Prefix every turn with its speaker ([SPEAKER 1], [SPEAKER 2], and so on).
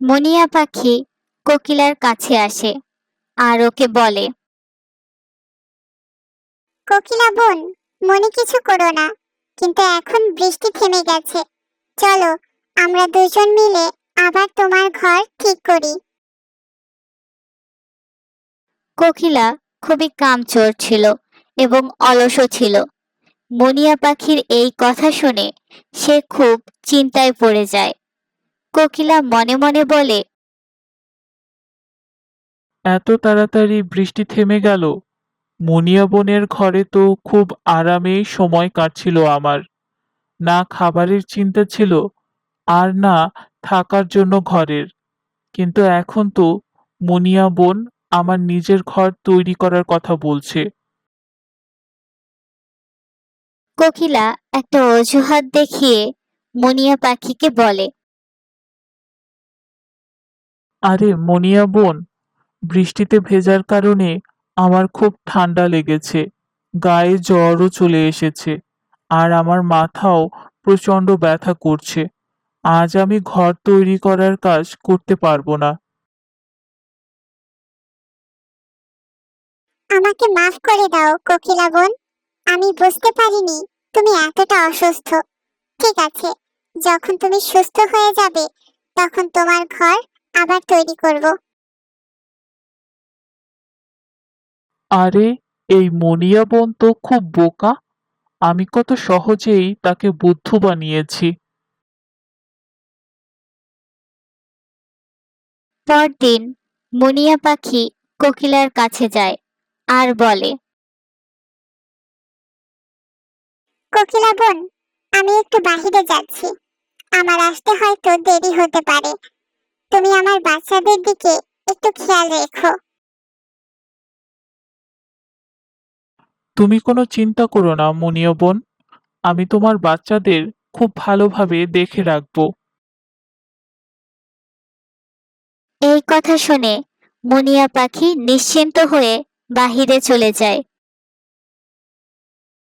[SPEAKER 1] মনিয়া পাখি কোকিলার কাছে আসে আর ওকে বলে
[SPEAKER 2] কোকিলা বোন মনে কিছু করো না কিন্তু এখন বৃষ্টি থেমে গেছে। চলো আমরা দুজন মিলে আবার তোমার ঘর ঠিক করি।
[SPEAKER 1] কোকিলা খুবই কামচোর ছিল এবং অলসও ছিল। মনিয়া পাখির এই কথা শুনে সে খুব চিন্তায় পড়ে যায়। কোকিলা মনে মনে বলে
[SPEAKER 3] এত তাড়াতাড়ি বৃষ্টি থেমে গেল। মুনিয়া বোনের ঘরে তো খুব আরামেই সময় কাটছিল আমার। না খাবারের চিন্তা ছিল আর না থাকার জন্য ঘরের। কিন্তু এখন তো মুনিয়া বোন আমার নিজের ঘর তৈরি করার কথা বলছে।
[SPEAKER 1] কোকিলা একটা অজুহাত দেখিয়ে মনিয়া পাখিকে বলে
[SPEAKER 3] আরে মনিয়া বোন, বৃষ্টিতে ভেজার কারণে আমার খুব ঠান্ডা লেগেছে, গায়ে জ্বরও চলে এসেছে, আর আমার মাথাও প্রচণ্ড ব্যথা করছে। আজ আমি ঘর তৈরি করার কাজ করতে পারব না।
[SPEAKER 2] আমাকে মাফ করে দাও, কোকিলা বোন। আমি বুঝতে পারিনি তুমি এতটা অসুস্থ। ঠিক আছে, যখন তুমি সুস্থ হয়ে যাবে, তখন তোমার ঘর আবার তৈরি করব।
[SPEAKER 3] আরে এই মনিয়া বোন তো খুব বোকা। আমি কত সহজেই তাকে বুদ্ধ বানিয়েছি।
[SPEAKER 1] পরদিন মুনিয়া পাখি কোকিলার কাছে যায় আর বলে
[SPEAKER 2] কোকিলা বোন আমি একটু বাহিরে যাচ্ছি। আমার আসতে হয়তো দেরি হতে পারে। তুমি আমার বাচ্চাদের দিকে একটু খেয়াল রেখো।
[SPEAKER 3] তুমি কোনো চিন্তা করো না মনিয়া বোন। আমি তোমার বাচ্চাদের খুব ভালোভাবে দেখে রাখব।
[SPEAKER 1] এই কথা শুনে মুনিয়া পাখি নিশ্চিন্ত হয়ে বাহিরে চলে যায়।